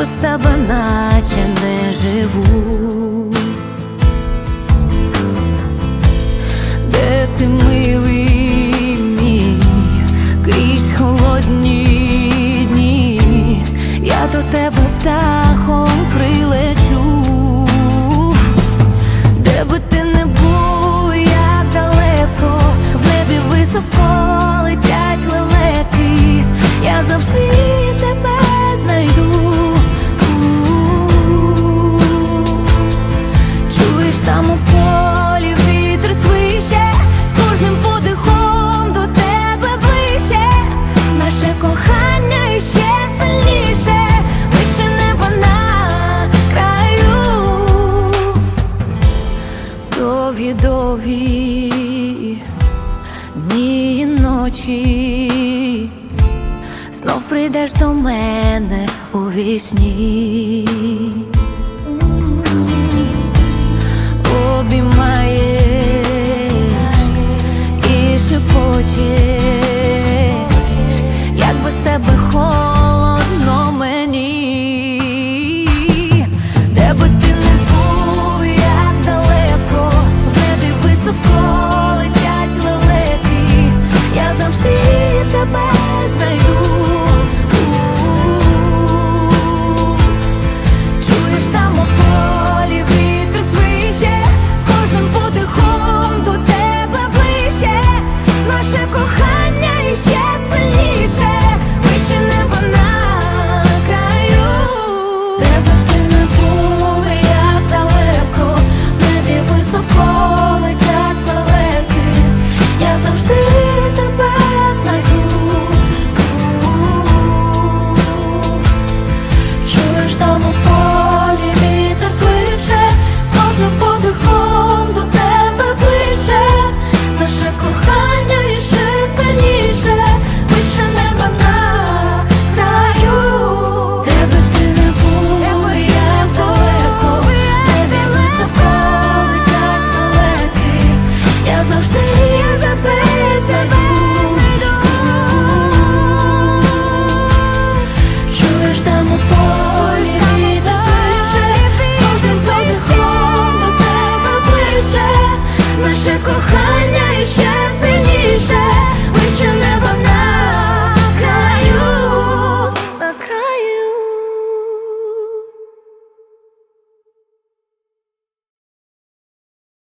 без тебе наче не живу. довгі дні і ночі, знов прийдеш до мене у вісні. завжди.